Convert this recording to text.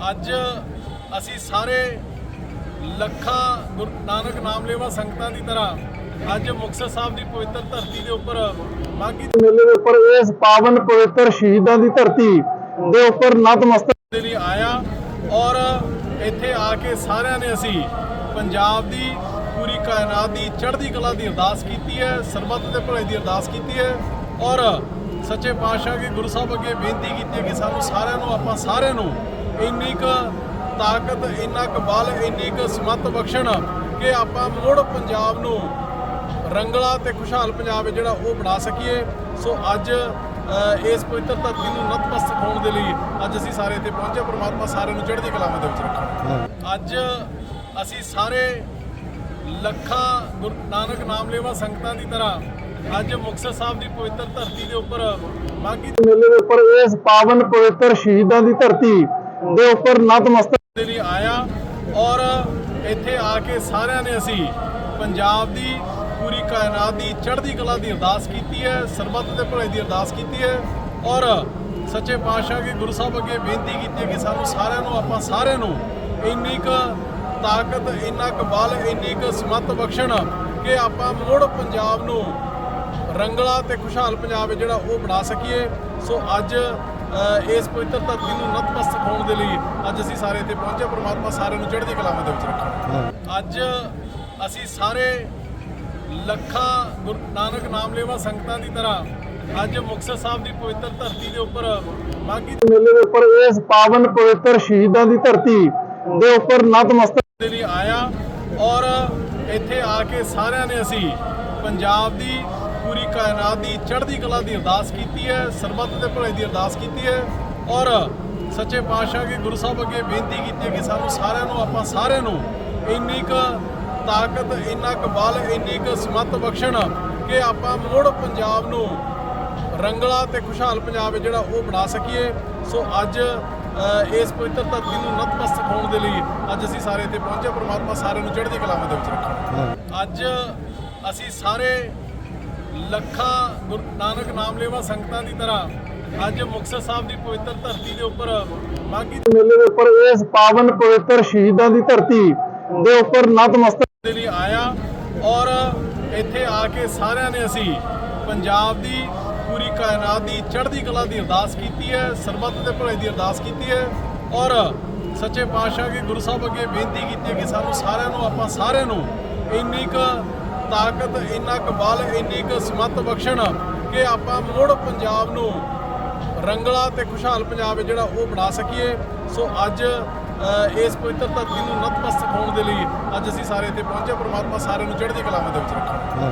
ਅੱਜ ਅਸੀਂ ਸਾਰੇ ਲੱਖਾਂ ਗੁਰੂ ਨਾਨਕ ਨਾਮ ਲੈਵਾ ਸੰਗਤਾਂ ਦੀ ਤਰ੍ਹਾਂ ਅੱਜ ਮੁਕਤਸਰ ਸਾਹਿਬ ਦੀ ਪਵਿੱਤਰ ਧਰਤੀ ਦੇ ਉੱਪਰ ਮਾਘੀ ਮੇਲੇ ਦੇ ਉੱਪਰ ਇਸ ਪਾਵਨ ਪਵਿੱਤਰ ਸ਼ਹੀਦਾਂ ਦੀ ਧਰਤੀ ਦੇ ਉੱਪਰ ਨਤਮਸਤਕ ਦੇ ਲਈ ਆਇਆ ਔਰ ਇੱਥੇ ਆ ਕੇ ਸਾਰਿਆਂ ਨੇ ਅਸੀਂ ਪੰਜਾਬ ਦੀ ਪੂਰੀ ਕਾਇਨਾਤ ਦੀ ਚੜ੍ਹਦੀ ਕਲਾ ਦੀ ਅਰਦਾਸ ਕੀਤੀ ਹੈ ਸਰਬੱਤ ਦੇ ਭਲੇ ਦੀ ਅਰਦਾਸ ਕੀਤੀ ਹੈ ਔਰ ਸੱਚੇ ਪਾਤਸ਼ਾਹ ਕੇ ਗੁਰੂ ਸਾਹਿਬ ਅੱਗੇ ਬੇਨਤੀ ਕੀਤੀ ਹੈ ਕਿ ਸਾਨੂੰ ਸਾਰਿਆਂ ਨੂੰ ਆਪਾਂ ਸਾਰਿਆਂ ਨੂੰ ਇੰਨੀ ਕੁ ਤਾਕਤ, ਇੰਨਾ ਕੁ ਬਲ, ਇੰਨੀ ਕੁ ਸਮੱਤ ਬਖਸ਼ਣ ਕਿ ਆਪਾਂ ਮੁੜ ਪੰਜਾਬ ਨੂੰ ਰੰਗਲਾ ਤੇ ਖੁਸ਼ਹਾਲ ਪੰਜਾਬ ਜਿਹੜਾ ਉਹ ਬਣਾ ਸਕੀਏ। ਸੋ ਅੱਜ ਇਸ ਪਵਿੱਤਰ ਧਰਤੀ ਨੂੰ ਨਤਮਸਤਕ ਹੋਣ ਦੇ ਲਈ ਅੱਜ ਅਸੀਂ ਸਾਰੇ ਇੱਥੇ ਪਹੁੰਚੇ, ਪ੍ਰਮਾਤਮਾ ਸਾਰਿਆਂ ਨੂੰ ਚੜ੍ਹਦੀ ਕਲਾ ਦੇ ਵਿੱਚ ਰੱਖੇ ਅੱਜ ਅਸੀਂ ਸਾਰੇ ਲੱਖਾਂ ਗੁਰੂ ਨਾਨਕ ਨਾਮ ਲੇਵਾ ਸੰਗਤਾਂ ਦੀ ਤਰ੍ਹਾਂ ਅੱਜ ਮੁਕਤਸਰ ਸਾਹਿਬ ਦੀ ਪਵਿੱਤਰ ਧਰਤੀ ਦੇ ਉੱਪਰ ਬਾਗੀ ਮੇਲੇ ਦੇ ਉੱਪਰ ਇਸ ਪਾਵਨ ਪਵਿੱਤਰ ਸ਼ਹੀਦਾਂ ਦੀ ਧਰਤੀ ਦੇ ਉੱਪਰ ਨਤਮਸਤਕ ਦੇ ਲਈ ਆਇਆ ਔਰ ਇੱਥੇ ਆ ਕੇ ਸਾਰਿਆਂ ਨੇ ਅਸੀਂ ਪੰਜਾਬ ਦੀ ਪੂਰੀ ਕਾਇਨਾਤ ਦੀ, ਚੜ੍ਹਦੀ ਕਲਾ ਦੀ ਅਰਦਾਸ ਕੀਤੀ ਹੈ, ਸਰਬੱਤ ਦੇ ਭਲੇ ਦੀ ਅਰਦਾਸ ਕੀਤੀ ਹੈ ਔਰ ਸੱਚੇ ਪਾਤਸ਼ਾਹ ਕੇ ਗੁਰੂ ਸਾਹਿਬ ਅੱਗੇ ਬੇਨਤੀ ਕੀਤੀ ਹੈ ਕਿ ਸਾਨੂੰ ਸਾਰਿਆਂ ਨੂੰ, ਆਪਾਂ ਸਾਰਿਆਂ ਨੂੰ ਇੰਨੀ ਕੁ ਤਾਕਤ, ਇੰਨਾ ਕੁ ਬਲ, ਇੰਨੀ ਕੁ ਸਮੱਤ ਬਖਸ਼ਣ ਕਿ ਆਪਾਂ ਮੁੜ ਪੰਜਾਬ ਨੂੰ ਰੰਗਲਾ ਤੇ ਖੁਸ਼ਹਾਲ ਪੰਜਾਬ ਜਿਹੜਾ ਉਹ ਬਣਾ ਸਕੀਏ। ਸੋ ਅੱਜ ਇਸ ਪਵਿੱਤਰ ਧਰਤੀ ਨੂੰ ਨਤਮਸਤਕ ਹੋਣ ਦੇ ਲਈ ਅੱਜ ਅਸੀਂ ਸਾਰੇ ਇੱਥੇ ਪਹੁੰਚੇ ਪ੍ਰਮਾਤਮਾ ਸਾਰਿਆਂ ਨੂੰ ਚੜ੍ਹਦੀ ਕਲਾ ਦੇ ਵਿੱਚ ਰੱਖੇ ਅੱਜ ਅਸੀਂ ਸਾਰੇ ਲੱਖਾਂ ਗੁਰੂ ਨਾਨਕ ਨਾਮ ਲੈਵਾ ਸੰਗਤਾਂ ਦੀ ਤਰ੍ਹਾਂ ਅੱਜ ਮੁਕਤਸਰ ਸਾਹਿਬ ਦੀ ਪਵਿੱਤਰ ਧਰਤੀ ਦੇ ਉੱਪਰ ਮਾਘੀ ਮੇਲੇ ਦੇ ਉੱਪਰ ਇਸ ਪਾਵਨ ਪਵਿੱਤਰ ਸ਼ਹੀਦਾਂ ਦੀ ਧਰਤੀ ਦੇ ਉੱਪਰ ਨਤਮਸਤਕ ਦੇ ਲਈ ਆਇਆ ਔਰ ਇੱਥੇ ਆ ਕੇ ਸਾਰਿਆਂ ਨੇ ਅਸੀਂ ਪੰਜਾਬ ਦੀ ਪੂਰੀ ਕਾਇਨਾਤ ਦੀ ਚੜ੍ਹਦੀ ਕਲਾ ਦੀ ਅਰਦਾਸ ਕੀਤੀ ਹੈ ਸਰਬੱਤ ਦੇ ਭਲੇ ਦੀ ਅਰਦਾਸ ਕੀਤੀ ਹੈ ਔਰ ਸੱਚੇ ਪਾਤਸ਼ਾਹ ਕੇ ਗੁਰੂ ਸਾਹਿਬ ਅੱਗੇ ਬੇਨਤੀ ਕੀਤੀ ਹੈ ਕਿ ਸਾਨੂੰ ਸਾਰਿਆਂ ਨੂੰ ਆਪਾਂ ਸਾਰਿਆਂ ਨੂੰ ਇੰਨੀ ਕੁ ਤਾਕਤ ਇੰਨਾ ਕੁ ਬਲ ਇੰਨੀ ਕੁ ਸਮੱਤ ਬਖਸ਼ਣ ਕਿ ਆਪਾਂ ਮੁੜ ਪੰਜਾਬ ਨੂੰ ਰੰਗਲਾ ਤੇ ਖੁਸ਼ਹਾਲ ਪੰਜਾਬ ਜਿਹੜਾ ਉਹ ਬਣਾ ਸਕੀਏ। ਸੋ ਅੱਜ ਇਸ ਪਵਿੱਤਰ ਧਰਤੀ ਨੂੰ ਨਤਮਸਤਕ ਹੋਣ ਦੇ ਲਈ ਅੱਜ ਅਸੀਂ ਸਾਰੇ ਇੱਥੇ ਪਹੁੰਚੇ ਪ੍ਰਮਾਤਮਾ ਸਾਰਿਆਂ ਨੂੰ ਚੜ੍ਹਦੀ ਕਲਾ ਦੇ ਵਿੱਚ ਰੱਖੇ ਅੱਜ ਅਸੀਂ ਸਾਰੇ ਲੱਖਾਂ ਗੁਰੂ ਨਾਨਕ ਨਾਮ ਲੈਵਾ ਸੰਗਤਾਂ ਦੀ ਤਰ੍ਹਾਂ ਅੱਜ ਮੁਕਤਸਰ ਸਾਹਿਬ ਦੀ ਪਵਿੱਤਰ ਧਰਤੀ ਦੇ ਉੱਪਰ ਮਾਘੀ ਮੇਲੇ ਦੇ ਉੱਪਰ ਇਸ ਪਾਵਨ ਪਵਿੱਤਰ ਸ਼ਹੀਦਾਂ ਦੀ ਧਰਤੀ ਦੇ ਉੱਪਰ ਨਤਮਸਤਕ ਦੇ ਲਈ ਆਇਆ ਔਰ ਇੱਥੇ ਆ ਕੇ ਸਾਰਿਆਂ ਨੇ ਅਸੀਂ ਪੰਜਾਬ ਦੀ ਪੂਰੀ ਕਾਇਨਾਤ ਦੀ ਚੜ੍ਹਦੀ ਕਲਾ ਦੀ ਅਰਦਾਸ ਕੀਤੀ ਹੈ ਸਰਬੱਤ ਦੇ ਭਲੇ ਦੀ ਅਰਦਾਸ ਕੀਤੀ ਹੈ ਔਰ ਸੱਚੇ ਪਾਤਸ਼ਾਹ ਕੇ ਗੁਰੂ ਸਾਹਿਬ ਅੱਗੇ ਬੇਨਤੀ ਕੀਤੀ ਹੈ ਕਿ ਸਾਨੂੰ ਸਾਰਿਆਂ ਨੂੰ ਆਪਾਂ ਸਾਰਿਆਂ ਨੂੰ ਇੰਨੀ ਕੁ ਤਾਕਤ, ਇੰਨਾ ਕੁ ਇੰਨੀ ਕੁ ਸਮੱਤ ਬਖਸ਼ਣ ਕਿ ਆਪਾਂ ਮੁੜ ਪੰਜਾਬ ਨੂੰ ਰੰਗਲਾ ਤੇ ਖੁਸ਼ਹਾਲ ਪੰਜਾਬ ਜਿਹੜਾ ਉਹ ਬਣਾ ਸਕੀਏ। ਸੋ ਅੱਜ ਇਸ ਪਵਿੱਤਰ ਧਰਤੀ ਨੂੰ ਨਤਮਸਤਕ ਹੋਣ ਦੇ ਲਈ ਅੱਜ ਅਸੀਂ ਸਾਰੇ ਇੱਥੇ ਪਹੁੰਚੇ ਪ੍ਰਮਾਤਮਾ ਸਾਰਿਆਂ ਨੂੰ ਚੜ੍ਹਦੀ ਕਲਾ ਦੇ ਵਿੱਚ ਰੱਖੇ